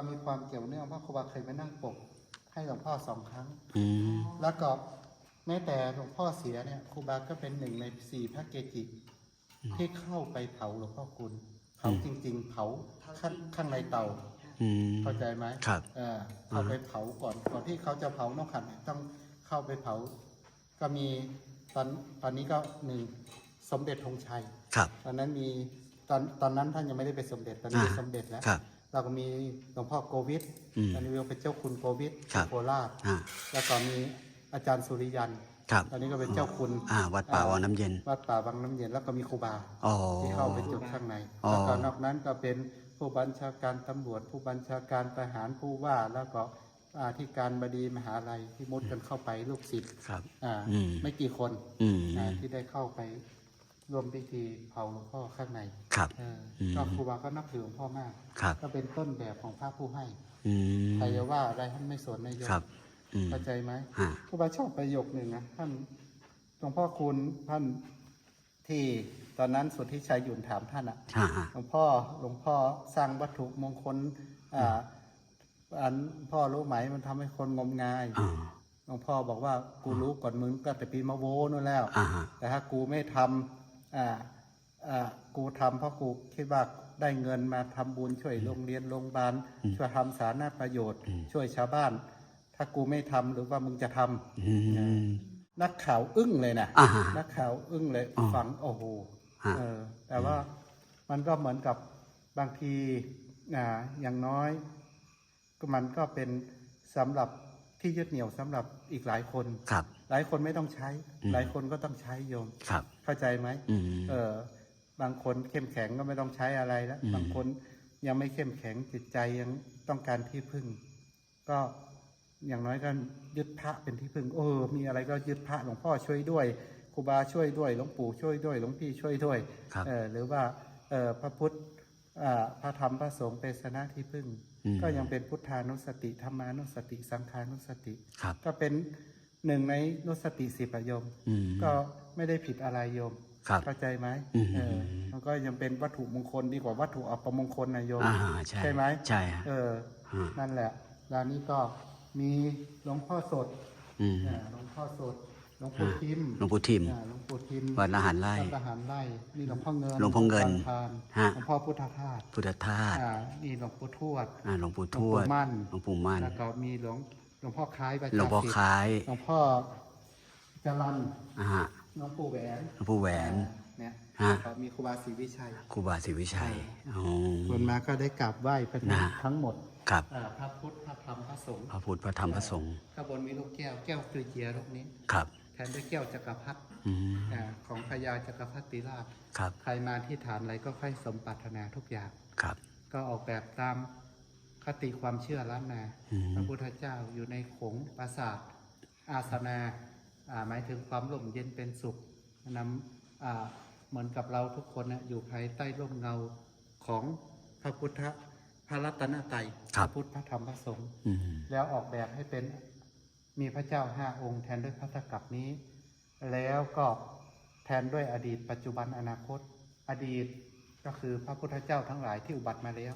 ามีความเกี่ยวเนื่องเพราะครูบาเคยไปนั่งปก ให้หลวงพ่อสองครั้ง อืมแล้วก็แม้แต่หลวงพ่อเสียเนี่ยครูบาก็เป็นหนึ่งในสี่พระเกจิที่เข้าไปเผาหลวงพ่อคุณเผาจริง ๆ เผาข้างข้างในเตา อืม เข้าใจไหมครับ เออเข้าไปเผาก่อน ก่อนที่เขาจะเผานกขันต้องเข้าไปเผา ก็มีตอนตอนนี้ก็หนึ่งสมเด็จธงชัย ครับ ตอนนั้นมีตอนตอนนั้นท่านยังไม่ได้เป็นสมเด็จตอนนี้อ่าเป็นสมเด็จแล้ว ครับ เราก็มีหลวงพ่อโกวิทอืม ตอนนี้เป็นเจ้าคุณโกวิทครับโคราชอ่าแล้วก็มีอาจารย์สุริยันครับตอนนี้ก็เป็นเจ้าคุณอ่าวัดป่าวังน้ำเย็น วัดป่าบางน้ำเย็นแล้วก็มีครูบา อ๋อ ที่เข้าไปจุดข้างใน อ๋อแล้วก็นอกนั้นก็เป็นผู้บัญชาการตำรวจ ผู้บัญชาการทหารผู้ว่าแล้วก็อาธิการบดีมหาลัยที่มุดกันเข้าไปลูกศิษย์ครับ อ่าอืม ไม่กี่คนอืม อ่าที่ได้เข้าไป ร่วมพิธีเผาหลวงพ่อข้างในครับ เอออืมก็ครูบาก็นับถือหลวงพ่อมาก ครับ ก็เป็นต้นแบบของพระผู้ให้อืม ใครจะว่าอะไรท่านไม่สนนายโยมครับอืมเข้าใจไหม ฮะ ครูบาชอบประโยคหนึ่งนะท่านหลวงพ่อคุณท่านที่ตอนนั้นสุทธิชัยหยุ่นถามท่านอะฮะฮะ หลวงพ่อหลวงพ่อสร้างวัตถุมงคลอ่าอันพ่อรู้ไหมมันทำให้คนงมงายอ่า หลวงพ่อบอกว่ากูรู้ก่อนมึงก็แต่ปีมะโวนู่นแล้ว อ่าฮะ แต่ถ้ากูไม่ทำอ่าอ่า กูทำเพราะกูคิดว่าได้เงินมาทำบุญช่วยโรงเรียนโรงพยาบาลช่วยทำสาธารณประโยชน์ ช่วยชาวบ้าน ถ้ากูไม่ทำหรือว่ามึงจะทำอืมนักข่าวอึ้งเลยนะอ่าฮะนักข่าวอึ้งเลยอ๋อฟังโอ้โหฮะเออแต่ว่ามันก็เหมือนกับบางทีอ่าอย่างน้อย ก็มันก็เป็นสำหรับ ที่ยึดเหนี่ยวสำหรับอีกหลายคนครับ หลายคนไม่ต้องใช้อืมหลายคนก็ต้องใช้โยมครับ เข้าใจไหมอืมเออบางคนเข้มแข็งก็ไม่ต้องใช้อะไรแล้วอืมบางคนยังไม่เข้มแข็งจิตใจยังต้องการที่พึ่ง ก็อย่างน้อยก็ยึดพระเป็นที่พึ่ง เออ มีอะไรก็ยึดพระหลวงพ่อช่วยด้วยครูบาช่วยด้วยหลวงปู่ช่วยด้วยหลวงพี่ช่วยด้วยครับเออหรือว่าเออพระพุทธอ่า พระธรรมพระสงฆ์เป็นสนะที่พึ่งอืมก็ยังเป็นพุทธานุสติธรรมานุสติ สังขานุสติครับก็เป็นหนึ่งในนุสติสิบอะโยมอืมก็ไม่ได้ผิดอะไรโยมครับเข้าใจไหมอืมเออมันก็ยังเป็นวัตถุมงคลดีกว่าวัตถุอัปมงคลนะโยมอ่าใช่ใช่ไหมใช่ฮะเออฮะนั่นแหละร้านนี้ก็มีหลวงพ่อสดอืมอ่าหลวงพ่อสด หลวงปู่ทิมหลวงปู่ทิม อ่าหลวงปู่ทิมวัดละหันไร่ วัดละหารไร่นี่หลวงพ่อเงินหลวงพ่อเงินวัดทานฮะ หลวงพ่อพุทธทาสพุทธทาสอ่านี่หลวงปู่ทวด อ่าหลวงปู่หลวทงวปู่ดมั่นหลวงปู่มั่น แล้วก็มีหลวงหลวงพ่อคล้ายประหลวงพ่อสิทธิ์คล้ายหลวงพ่อจรันอ่าฮะหลวงปู่แหวนหลวงปู่แหวน เนี่ยฮะ แล้วก็มีครูบาศรีวิชัยครูบาศรีวิชัยอ๋อคนมาก็ได้กราบไหว้พระนะ ทั้งหมดครับอ่าพระพุทธพระธรรมพระสงฆ์พระพุทธพระธรรมพระสงฆ์ข้างบนมีลูกแก้วแก้วคือเจียลูกนี้ ครับแท นด้วยแก้วจักรพรรดิอืมอ่าของพญาจักรพรรดิราชครับใครมาที่ฐานอะไรก็ค่อยสมปรารถนาทุกอย่างครับ ก็ออกแบบตามคติความเชื่อล้านนาอืมพระพุทธเจ้าอยู่ในขงปราสาท อาสนาอ่าหมายถึงความร่มเย็นเป็นสุขนำอ่าเหมือนกับเราทุกคนนะอยู่ภายใต้ร่มเงาของพระพุทธพระรัตนตรัยครัพบระพุทธพระธรรมพระสงฆ์อืมแล้วออกแบบให้เป็น มีพระเจ้าห้าองค์แทนด้วยพระตะกรับนี้ แล้วก็แทนด้วยอดีต ปัจจุบันอนาคต อดีตก็คือพระพุทธเจ้าทั้งหลายที่อุบัติมาแล้ว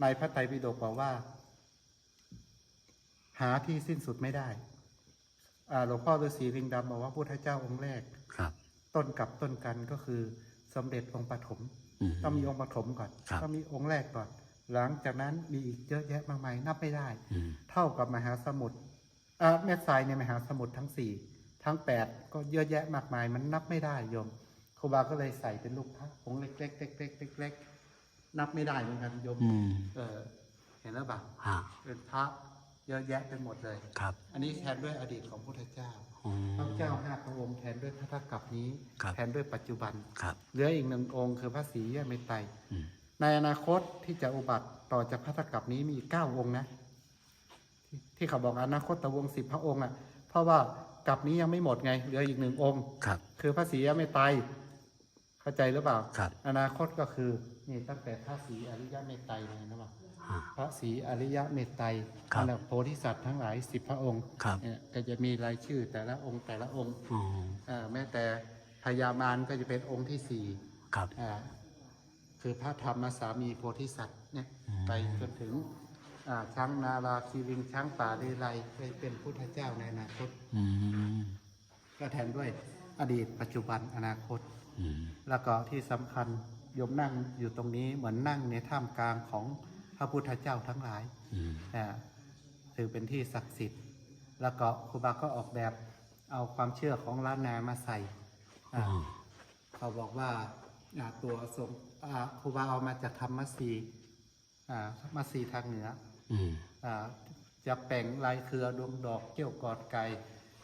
ในพระไตรปิฎกบอกว่า หาที่สิ้นสุดไม่ได้อ่าหลวงพ่อฤาษีลิงดำบอกว่าพุทธเจ้าองค์แรกครับ ต้นกับต้นกันก็คือสมเด็จองค์ปฐมอืมต้องมีองค์ปฐมก่อนครับต้องมีองค์แรกก่อน หลังจากนั้นมีอีกเยอะแยะมากมายนับไม่ได้อืมเท่ากับมหาสมุทรอ่า แม่ทรายในมหาสมุทรทั้งสี่ทั้งแปดก็เยอะแยะมากมาย มันนับไม่ได้โยมครูบาก็เลยใส่เป็นลูกพระองค์เล็กๆเล็กๆเล็กๆนับไม่ได้เหมือนกันโยมอืม เออเห็นแล้วปะฮะ เป็นพระเยอะแยะไปหมดเลย ครับอันนี้แทนด้วยอดีตของพุทธเจ้าอ๋อพระเจ้าห้าพระองค์แทนด้วยพระทักกับนี้ ครับ แทนด้วยปัจจุบัน ครับ เหลืออีกหนึ่งองค์คือพระศรีเมตไตรอืม ในอนาคตที่จะอุบัติต่อจากพระทักกับนี้มีอีกเก้าองค์นะ ที่ที่เขาบอกอนาคตตะวงสิบพระองค์อะ เพราะว่ากับนี้ยังไม่หมดไงเหลืออีกหนึ่งองค์ครับ คือพระศรีอเมตไตรเข้าใจหรือเปล่า ครับอนาคตก็คือนี่ตั้งแต่พระศรีอริยเมตไตรเลยนะว่าฮะพระศรีอริยเมตไตรครับอันดับโพธิสัตว์ทั้งหลายสิบพระองค์ครับเนี่ยก็จะมีรายชื่อแต่ละองค์แต่ละองค์อ๋ออ่าแม้แต่พญามารก็จะเป็นองค์ที่สี่ครับอ่าคือพระธรรมสามีโพธิสัตว์เนี่ยอืมไปจนถึงอ่า ช้างนาราคีริงช้างป่าเลไลเคยเป็นพุทธเจ้าในอนาคตอืมก็แทนด้วยอดีตปัจจุบันอนาคต อืมแล้วก็ที่สำคัญโยมนั่งอยู่ตรงนี้เหมือนนั่งในท่ามกลางของพระพุทธเจ้าทั้งหลายอืมอ่าถือเป็นที่ศักดิ์สิทธิ์ แล้วก็ครูบาก็ออกแบบเอาความเชื่อของล้านนามาใส่อ๋อ่าอเขาบอกว่าอ่าตัวทรงอ่าครูบาเอามาจากธรรมสี อ่ามัสีทางเหนืออืมอ่าจะแปลงลายเครือดวงดอกเกี้ยวกอดไก่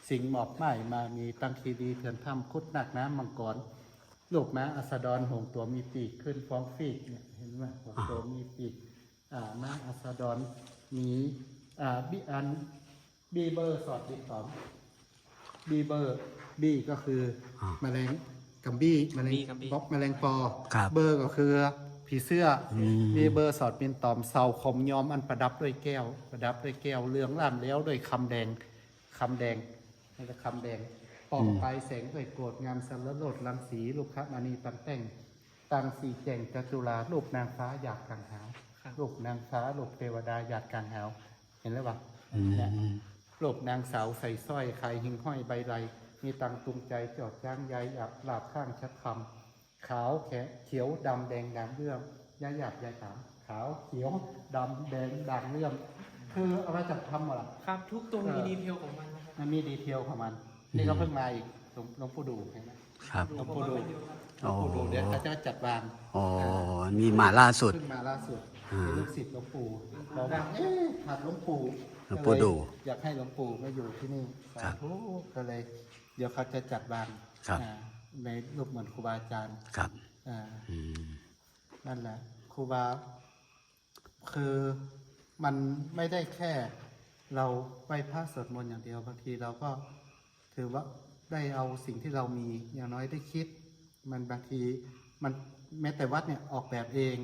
สิงห์หมอบไม้มามีตังคีดีเถื่อนถ้ำคุดหนักน้ำมังกรลูกม้าอัสดรหงตัวมีปีกขึ้นฟ้องฟีกเนี่ยเห็นไหมหงตัวมีปีกอ่าม้าอัสดรมีอ่าบิอันบีเบอร์สอดดิบสองบีเบอร์บีก็คือออแมลงกัมบี้แมลงกัมบี้บล็อกแมลงปอครับ เบอร์ก็คือ ผีเสื้ออมมีเบอร์สอดเป็นตอมเสาคมยอมอันประดับด้วยแก้ว ประดับด้วยแก้วเรืองล่านแล้วด้วยคำแดงคำแดงนี่ก็คำแดงป่องไปแสงด้วยโกรธงามสารโลดลังสีลูกค้ามณีตังแต่งตังสีแจงจัตุราลูกนางฟ้าอยากกังหาวครับลูกนางฟ้าลูกเทวดาอยากกังหาวเห็นแล้วปะอืมเนี่ยลูกนางสาวใส่สร้อยไข่หิงห้อยใบไรมีตังตุงใจจอดจ้างใยหยับหลาบข้างชัดคำ ขาวแขะเขียวดำแดงด่างเรื่องยาหยาบยาขามขาวเขียวดำแดงด่างเรื่องคือเอามาจากทำหมดละ ครับ ทุกตรงมีเออ ดีเทลของมันนะครับมันมีดีเทลของมัน นี่ก็เพิ่งมาอีกหลวงหลวงปู่ดูเห็นไหมครับ หลวงปู่ดูโอ้หลวงปู่ดูเดี๋ยวเขาจะจัดวาง อ๋อมีมาล่าสุดเพิ่งมาล่าสุดอ่าเป็นลูกศิษย์หลวงปู่บอกว่าเอ๊ะขาดหลวงปู่หลวงปู่ดูก็เลยอยากให้หลวงปู่มาอยู่ที่นี่ครัสาบธุก็เลย เดี๋ยวเขาจะจัดวางครับ อ่า ในรูปเหมือนครูบาอาจารย์ครับอ่าอืมนั่นแหละครูบาคือมันไม่ได้แค่ เราไหว้พระสวดมนต์อย่างเดียวบางทีเราก็ถือว่าได้เอาสิ่งที่เรามีอย่างน้อยได้คิด มันบางทีมันแม้แต่วัดเนี่ยออกแบบเอง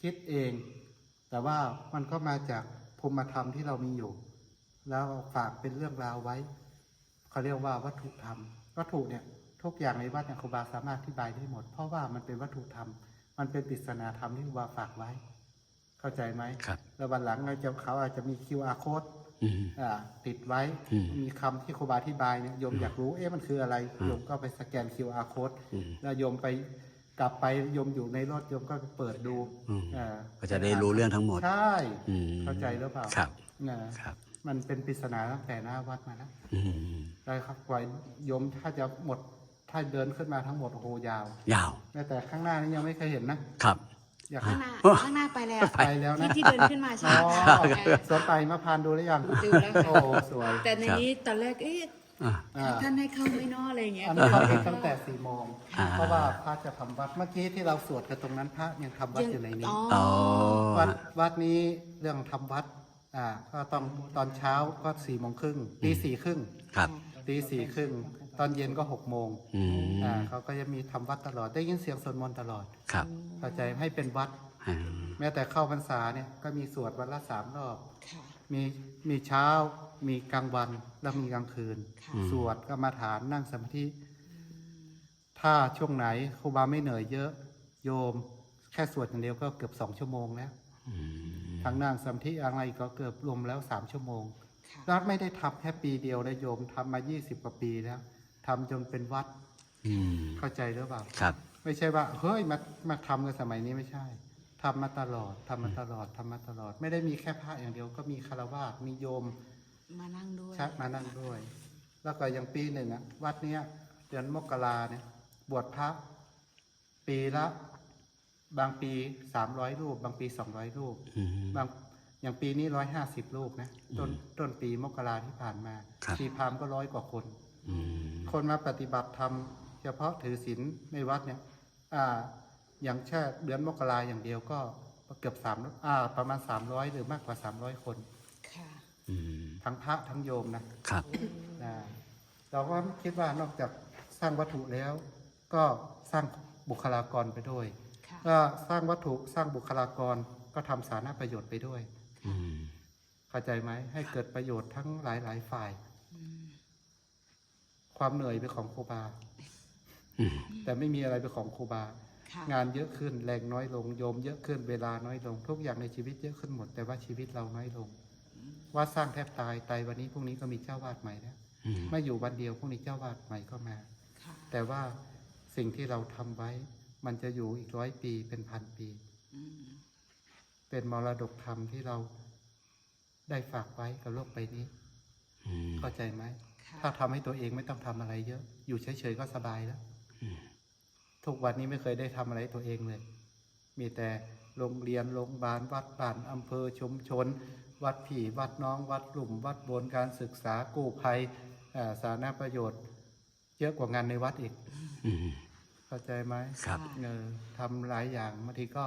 คิดเอง แต่ว่ามันก็มาจากภูมิธรรมที่เรามีอยู่ แล้วฝากเป็นเรื่องราวไว้เขาเรียกว่าวัตถุธรรม วัตถุเนี่ย ทุกอย่างในวัดเนี่ยครูบาสามารถอธิบายได้หมด เพราะว่ามันเป็นวัตถุธรรม มันเป็นปริศนาธรรมที่ครูบาฝากไว้ เข้าใจไหมครับแล้ววันหลังเราจะเขาอาจจะมี QR code อืมอ่าติดไว้อืมมีคำที่ครูบาอธิบายเนี่ยโยมอยากรู้เอ๊ะมันคืออะไรอืมโยมก็ไปสแกน QR code อืมแล้วโยมไปกลับไปโยมอยู่ในรถโยมก็ไปเปิดดูอืมอ่าก็จะได้รู้เรื่องทั้งหมดใช่อืมเข้าใจหรือเปล่าครับนะครับ มันเป็นปริศนาตั้งแต่หน้าวัดมาแล้วอืมได้ครับกว่าโยมถ้าจะหมด ถ้าเดินขึ้นมาทั้งหมดโอ้โหยาว ยาว แม้แต่ข้างหน้านี่ยังไม่เคยเห็นนะ ครับ อยากข้างหน้าโอ้ข้างหน้าไปแล้วไปแล้วที่นะที่เดินขึ้นมาใช่อ๋ไหมอสวนไปมะพร้านดูหรือยังดูแล้วโอ้ค่ะโหสวยแต่ในนี้ตอนแรกเอ๊ะอะอ่าท่านให้เข้าไม่นออะไรอย่างเงี้ยอันนี้เขาปิดตั้งแต่สี่โมงอ่า เพราะว่าพระจะทำวัดเมื่อกี้ที่เราสวดกันตรงนั้นพระยังทำวัดอยู่ในนี้ อ๋ออ๋อวัดวัดนี้เรื่องทำวัดอ่าก็ต้องตอนเช้าก็สี่โมงครึ่งตีสี่ครึ่งครับ ตีสี่ครึ่ง ตอนเย็นก็หกโมงอืมอ่าเขาก็จะมีทำวัดตลอดได้ยินเสียงสวดมนต์ตลอดครับเข้าใจให้เป็นวัด อ่าแม้แต่เข้าพรรษาเนี่ยก็มีสวดวันละสามรอบ ค่ะ มีมีเช้า มีกลางวันแล้วมีกลางคืน ค่ะ สวดกรรมาฐานนั่งสมาธิ ถ้าช่วงไหนครูบาไม่เหนื่อยเยอะโยม แค่สวดอย่างเดียวก็เกือบสองชั่วโมงแล้วอืมทั้งนั่งสมาธิอะไรก็เกือบรวมแล้วสามชั่วโมงค่ะ รัฐไม่ได้ทำแค่ปีเดียวนะโยมทำมายี่สิบกว่าปีแล้ว ทำจนเป็นวัดอืมเข้าใจหรือเปล่าครับ ไม่ใช่ว่าเฮ้ยมามาทำกันสมัยนี้ไม่ใช่ทำมาตลอดทำมาตลอดทำมาตลอด ไม่ได้มีแค่พระอย่างเดียวก็มีคารวาสมีโยม มานั่งด้วยชักมานั่งด้วย แล้วก็อย่างปีหนึ่งอะวัดเนี้ยเดือนมกราเนี่ย บวชพระ ปีละ บางปีสามร้อยรูป บางปีสองร้อยรูปอืมบางอย่างปีนี้ร้อยห้าสิบรูปนะต้นต้นปีมกราที่ผ่านมาครับปีพราหมณ์ก็ร้อยกว่าคนอืม คนมาปฏิบัติธรรมเฉพาะถือศีลในวัดเนี่ยอ่าอย่างแค่เดือนมกราอย่างเดียวก็เกือบสามอ่า ประมาณสามร้อยหรือมากกว่าสามร้อยคนค่ะอืมทั้งพระทั้งโยมนะครับนะเราก็คิดว่านอกจากสร้างวัตถุแล้ว ก็สร้างบุคลากรไปด้วยค่ะก็สร้างวัตถุสร้างบุคลากรก็ทำสาธารณประโยชน์ไปด้วยอืมเข้าใจไหมให้เกิดประโยชน์ทั้งหลายหลายๆฝ่ายอืม ความเหนื่อยเป็นของครูบาอืมแต่ไม่มีอะไรเป็นของครูบาค่ะงานเยอะขึ้นแรงน้อยลงโยมเยอะขึ้นเวลาน้อยลง ทุกอย่างในชีวิตเยอะขึ้นหมด แต่ว่าชีวิตเราน้อยลงวัดสร้างแทบตายตายวันนี้พรุ่งนี้ก็มีเจ้าวาดใหม่แล้วอืมไม่อยู่วันเดียวพรุ่งนี้เจ้าวาดใหม่ก็มาค่ะแต่ว่าสิ่งที่เราทำไว้ มันจะอยู่อีกร้อยปีเป็นพันปีอืมเป็นมรดกธรรมที่เราได้ฝากไว้กับโลกใบนี้อืมเข้าใจไหมค่ะ ถ้าทำให้ตัวเองไม่ต้องทำอะไรเยอะ อยู่เฉยๆก็สบายแล้วอืมทุกวันนี้ไม่เคยได้ทำอะไรตัวเองเลย มีแต่โรงเรียนโรงพยาบาลวัดบ้านอำเภอชุมชน วัดผีวัดน้อง วัดกลุ่มวัดบนการศึกษากู้ภัยอ่าสาธารณประโยชน์ เยอะกว่างานในวัดอีกอืมเข้าใจไหมครับเออทำหลายอย่างบางทีก็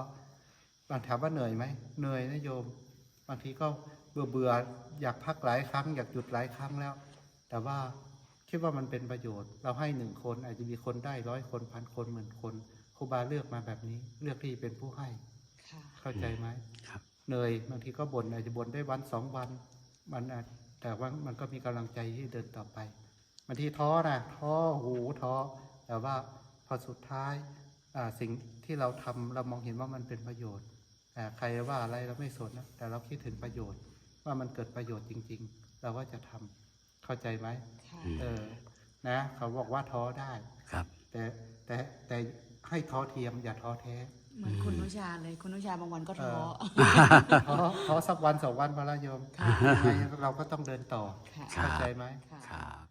บางถามว่าเหนื่อยไหมเหนื่อยนะโยม บางทีก็เบื่อเบื่อๆอยากพักหลายครั้ง อยากหยุดหลายครั้งแล้ว แต่ว่าคิดว่ามันเป็นประโยชน์ เราให้หนึ่งคน อาจจะมีคนได้ร้อยคนพันคนหมื่นคนครูบาเลือกมาแบบนี้ เลือกที่เป็นผู้ให้ค่ะเข้าใจไหมครับเหนื่อยบางทีก็บ่นอาจจะบ่นได้วันสองวัน มันอาจแต่ว่ามันก็มีกำลังใจที่เดินต่อไปบางทีท้อนะท้อหูท้อแต่ว่าพอสุดท้ายอ่าสิ่งที่เราทำเรามองเห็นว่ามันเป็นประโยชน์อ่าใครว่าอะไรเราไม่สนนะแต่เราคิดถึงประโยชน์ ว่ามันเกิดประโยชน์จริง ๆ เราก็จะทำ เข้าใจไหมค่ะเออนะ เขาบอกว่าท้อได้ครับ แต่แต่แต่ให้ท้อเทียมอย่าท้อแท้เหมือนคุณนุชาเลยคุณนุชาบางวันก็ท้อท้อท้อสักวันสองวันพอละโยมค่ะยังไงเราก็ต้องเดินต่อค่ะครับเข้าใจไหมค่ะครับ